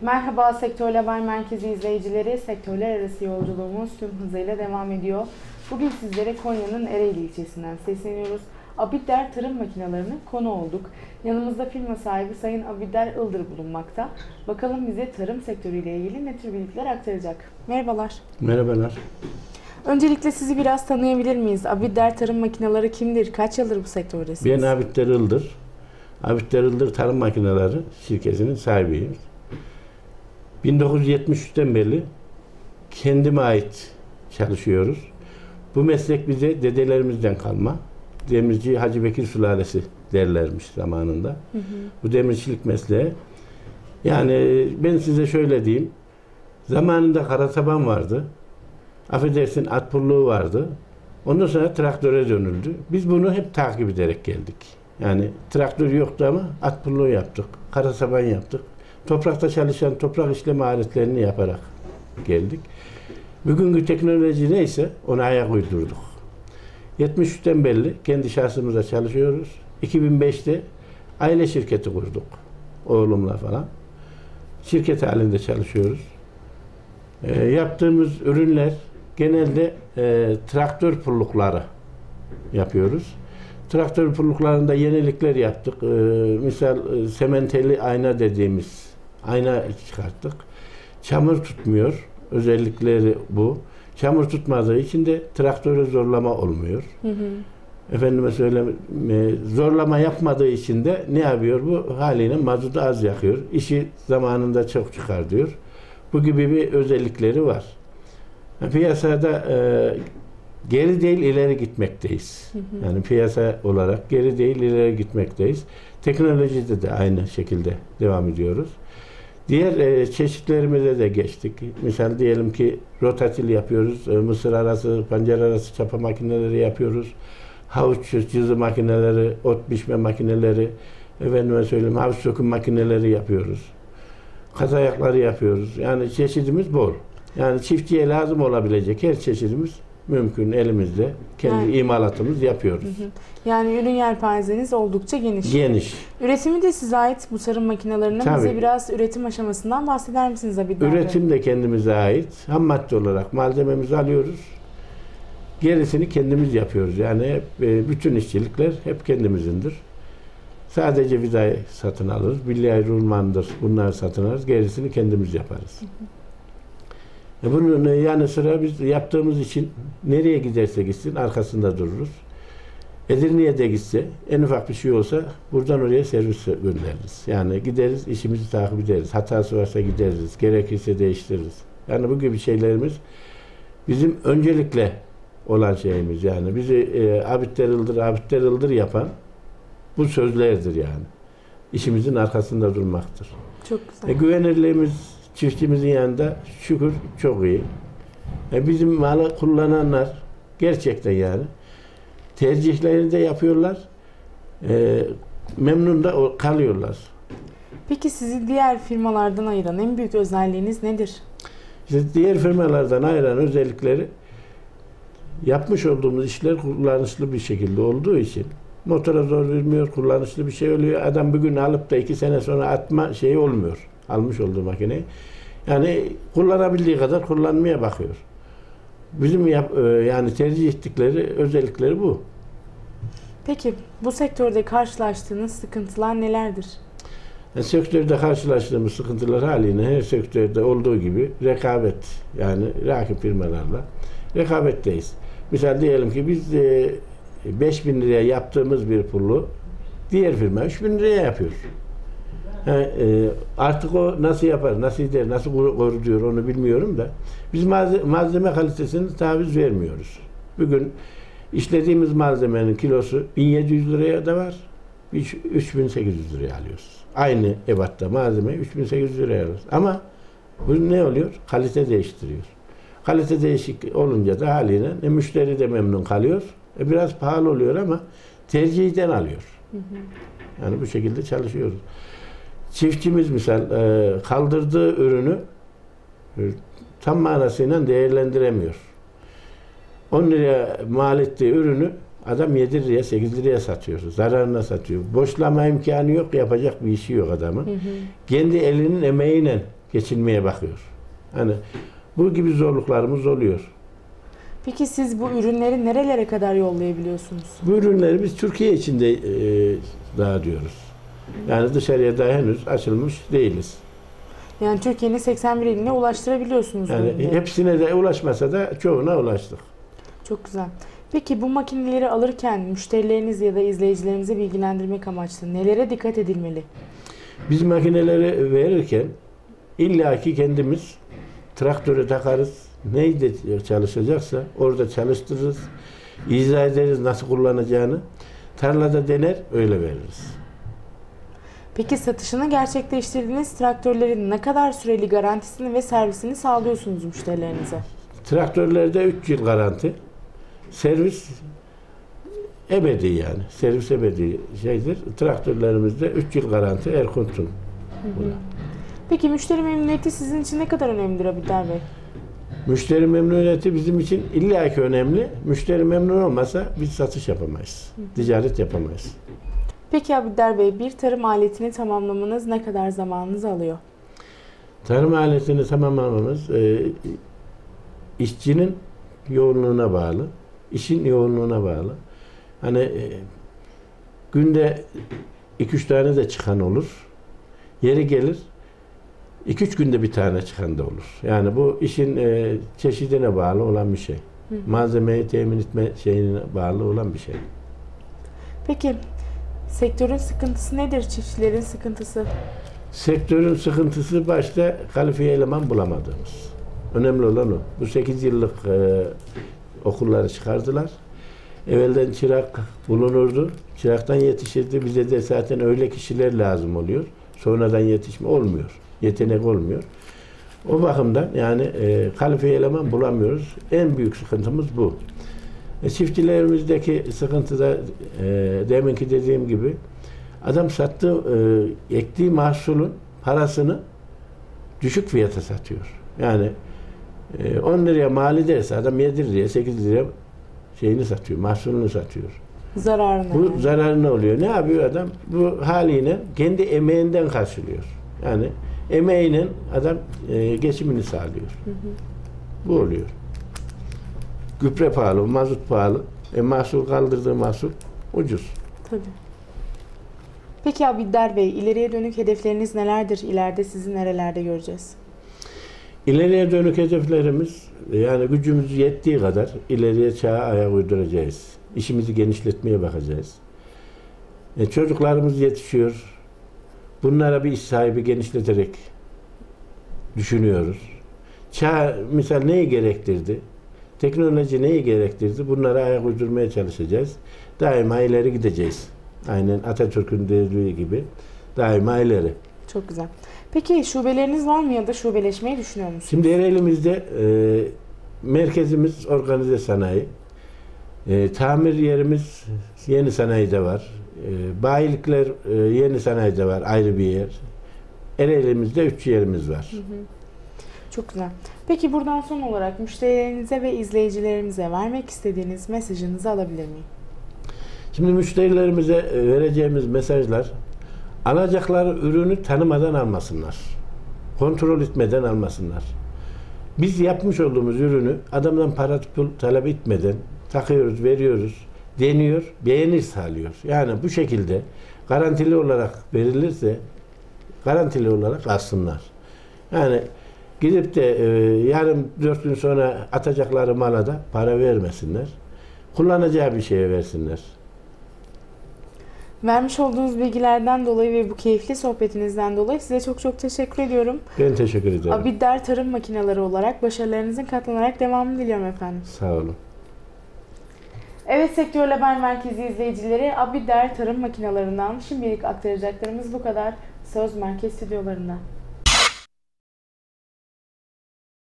Merhaba Sektör Haber Merkezi izleyicileri. Sektörler arası yolculuğumuz tüm hızıyla devam ediyor. Bugün sizlere Konya'nın Ereğli ilçesinden sesleniyoruz. Abidder Tarım Makinelerine konu olduk. Yanımızda firma sahibi Sayın Abidder Ildır bulunmakta. Bakalım bize tarım sektörüyle ilgili ne tür bilgiler aktaracak. Merhabalar. Merhabalar. Öncelikle sizi biraz tanıyabilir miyiz? Abidder Tarım Makineleri kimdir? Kaç yıldır bu sektördesiniz? Ben Abitler Ildır. Abitler Ildır Tarım Makineleri şirketinin sahibiyim. 1973'ten beri kendime ait çalışıyoruz. Bu meslek bize dedelerimizden kalma. Demirci Hacı Bekir sülalesi derlermiş zamanında. Hı hı. Bu demircilik mesleği. Yani ben size şöyle diyeyim. Zamanında kara taban vardı. Affedersin at pulluğu vardı. Ondan sonra traktöre dönüldü. Biz bunu hep takip ederek geldik. Yani traktör yoktu ama at pulluğu yaptık. Kara taban yaptık. Toprakta çalışan toprak işleme aletlerini yaparak geldik. Bugünkü teknoloji neyse ona ayak uydurduk. 73'ten belli kendi şahsımıza çalışıyoruz. 2005'te aile şirketi kurduk. Oğlumla falan. Şirket halinde çalışıyoruz. Ee, yaptığımız ürünler genelde e, traktör pullukları yapıyoruz. Traktör pulluklarında yenilikler yaptık. Ee, misal e, sementeli ayna dediğimiz ayna çıkarttık. Çamur tutmuyor. Özellikleri bu. Çamur tutmadığı için de traktöre zorlama olmuyor. Hı hı. Efendime söyleme e, zorlama yapmadığı için de ne yapıyor bu? Haliyle mazotu az yakıyor. İşi zamanında çok çıkar diyor. Bu gibi bir özellikleri var. Piyasada e, geri değil ileri gitmekteyiz. Hı hı. Yani piyasa olarak geri değil ileri gitmekteyiz. Teknolojide de aynı şekilde devam ediyoruz. Diğer e, çeşitlerimize de geçtik. Misal diyelim ki rotatil yapıyoruz. E, mısır arası, pancar arası çapa makineleri yapıyoruz. Havuç cızı makineleri, ot biçme makineleri, efendime söyleyeyim havuç söküm makineleri yapıyoruz. Kaz ayakları yapıyoruz. Yani çeşidimiz bol. Yani çiftçiye lazım olabilecek her çeşidimiz mümkün elimizde. Kendi Yani- imalatımız yapıyoruz. Hı hı. Yani ürün yelpazeniz oldukça geniş. Geniş. Üretimi de size ait bu tarım makinelerinin. Bize Tabii. biraz üretim aşamasından bahseder misiniz Bey? Üretim de kendimize ait. Ham madde olarak malzememizi alıyoruz. Gerisini kendimiz yapıyoruz. Yani hep, e, bütün işçilikler hep kendimizindir. Sadece vidayı satın alırız. Bilyay rulmandır. Bunları satın alırız. Gerisini kendimiz yaparız. E bunun yanı sıra biz yaptığımız için nereye giderse gitsin arkasında dururuz. Edirne'ye de gitse en ufak bir şey olsa buradan oraya servis göndeririz. Yani gideriz işimizi takip ederiz. Hatası varsa gideriz. Gerekirse değiştiririz. Yani bu gibi şeylerimiz bizim öncelikle olan şeyimiz yani. Bizi e, abitler ıldır, abitler ıldır yapan bu sözlerdir yani. İşimizin arkasında durmaktır. Çok E, güzel. güvenirliğimiz çiftçimizin yanında şükür çok iyi. E, bizim malı kullananlar gerçekten yani tercihlerini de yapıyorlar. E, memnun da kalıyorlar. Peki sizi diğer firmalardan ayıran en büyük özelliğiniz nedir? İşte diğer firmalardan ayıran özellikleri yapmış olduğumuz işler kullanışlı bir şekilde olduğu için motora zor vermiyor, kullanışlı bir şey oluyor. Adam bugün alıp da iki sene sonra atma şeyi olmuyor. Almış olduğu makineyi. Yani kullanabildiği kadar kullanmaya bakıyor. Bizim yap, e, yani tercih ettikleri özellikleri bu. Peki bu sektörde karşılaştığınız sıkıntılar nelerdir? Yani sektörde karşılaştığımız sıkıntılar haline her sektörde olduğu gibi rekabet yani rakip firmalarla rekabetteyiz. Misal diyelim ki biz e, 5000 liraya yaptığımız bir pulu diğer firma 3000 liraya yapıyor. Ha, e, artık o nasıl yapar, nasıl gider, nasıl koru koru diyor onu bilmiyorum da biz malze- malzeme kalitesini taviz vermiyoruz. Bugün işlediğimiz malzemenin kilosu 1700 liraya da var. Biz 3800 liraya alıyoruz. Aynı ebatta malzeme 3800 liraya alıyoruz. Ama bu ne oluyor? Kalite değiştiriyor. Kalite değişik olunca da haliyle e, müşteri de memnun kalıyor. E, biraz pahalı oluyor ama tercihten alıyor. Yani bu şekilde çalışıyoruz. Çiftçimiz misal e, kaldırdığı ürünü e, tam manasıyla değerlendiremiyor. 10 liraya mal ettiği ürünü adam 7 liraya 8 liraya satıyor. Zararına satıyor. Boşlama imkanı yok. Yapacak bir işi yok adamın. Hı hı. Kendi elinin emeğiyle geçinmeye bakıyor. Hani bu gibi zorluklarımız oluyor. Peki siz bu ürünleri nerelere kadar yollayabiliyorsunuz? Bu ürünleri biz Türkiye içinde e, dağıtıyoruz. Yani dışarıya daha henüz açılmış değiliz. Yani Türkiye'nin 81 iline ulaştırabiliyorsunuz Yani ürünleri. hepsine de ulaşmasa da çoğuna ulaştık. Çok güzel. Peki bu makineleri alırken müşterileriniz ya da izleyicilerimizi bilgilendirmek amaçlı nelere dikkat edilmeli? Biz makineleri verirken illaki kendimiz traktöre takarız. Neyde çalışacaksa orada çalıştırırız. İzah ederiz nasıl kullanacağını. Tarlada dener öyle veririz. Peki satışını gerçekleştirdiğiniz traktörlerin ne kadar süreli garantisini ve servisini sağlıyorsunuz müşterilerinize? Traktörlerde 3 yıl garanti. Servis ebedi yani. Servis ebedi şeydir. Traktörlerimizde 3 yıl garanti Erkunt'un. Peki müşteri memnuniyeti sizin için ne kadar önemlidir Abidar Bey? Müşteri memnuniyeti bizim için illaki önemli. Müşteri memnun olmasa biz satış yapamayız. Ticaret yapamayız. Peki Abidar Bey bir tarım aletini tamamlamanız ne kadar zamanınızı alıyor? Tarım aletini tamamlamamız e, işçinin yoğunluğuna bağlı, işin yoğunluğuna bağlı. Hani e, günde 2-3 tane de çıkan olur. Yeri gelir 2-3 günde bir tane çıkan da olur. Yani bu işin e, çeşidine bağlı olan bir şey. Hı. Malzemeyi temin etme şeyine bağlı olan bir şey. Peki sektörün sıkıntısı nedir? Çiftçilerin sıkıntısı? Sektörün sıkıntısı başta kalifiye eleman bulamadığımız. Önemli olan o. Bu 8 yıllık e, okulları çıkardılar. Evvelden çırak bulunurdu. Çıraktan yetişirdi. Bize de zaten öyle kişiler lazım oluyor. Sonradan yetişme olmuyor. Yetenek olmuyor. O bakımdan yani e, kalifiye eleman bulamıyoruz. En büyük sıkıntımız bu. E, çiftçilerimizdeki sıkıntı da e, deminki dediğim gibi adam sattığı, e, ektiği mahsulün parasını düşük fiyata satıyor. Yani e, 10 liraya mal ederse adam 7 liraya 8 liraya şeyini satıyor, mahsulünü satıyor. Zararına. Bu yani. zararı ne oluyor? Ne yapıyor adam? Bu haliyle kendi emeğinden karşılıyor. Yani emeğiyle adam e, geçimini sağlıyor. Bu oluyor. Gübre pahalı, mazot pahalı. E, mahsul kaldırdığı mahsul ucuz. Tabii. Peki Abidar Bey, ileriye dönük hedefleriniz nelerdir? İleride sizi nerelerde göreceğiz? İleriye dönük hedeflerimiz yani gücümüz yettiği kadar ileriye çağa ayak uyduracağız. İşimizi genişletmeye bakacağız. E, çocuklarımız yetişiyor. Bunlara bir iş sahibi genişleterek düşünüyoruz. Çağ misal neyi gerektirdi? Teknoloji neyi gerektirdi? Bunlara ayak uydurmaya çalışacağız. Daima ileri gideceğiz. Aynen Atatürk'ün dediği gibi daima ileri. Çok güzel. Peki şubeleriniz var mı ya da şubeleşmeyi düşünüyor musunuz? Şimdi Ereğli'mizde e, merkezimiz organize sanayi. E, tamir yerimiz yeni sanayide var. E, bayilikler e, yeni sanayide var ayrı bir yer. Ereğli'mizde üç yerimiz var. Çok güzel. Peki buradan son olarak müşterilerinize ve izleyicilerimize vermek istediğiniz mesajınızı alabilir miyim? Şimdi müşterilerimize e, vereceğimiz mesajlar alacakları ürünü tanımadan almasınlar. Kontrol etmeden almasınlar. Biz yapmış olduğumuz ürünü adamdan para pul talep etmeden takıyoruz, veriyoruz, deniyor, beğenirse alıyor. Yani bu şekilde garantili olarak verilirse garantili olarak alsınlar. Yani gidip de e, yarım dört gün sonra atacakları mala da para vermesinler. Kullanacağı bir şeye versinler. Vermiş olduğunuz bilgilerden dolayı ve bu keyifli sohbetinizden dolayı size çok çok teşekkür ediyorum. Ben teşekkür ederim. Abidder Tarım Makineleri olarak başarılarınızın katlanarak devamını diliyorum efendim. Sağ olun. Evet Sektör Haber Merkezi izleyicileri Abidder Tarım Makinelerinden şimdilik aktaracaklarımız bu kadar. Söz Merkez Stüdyolarında.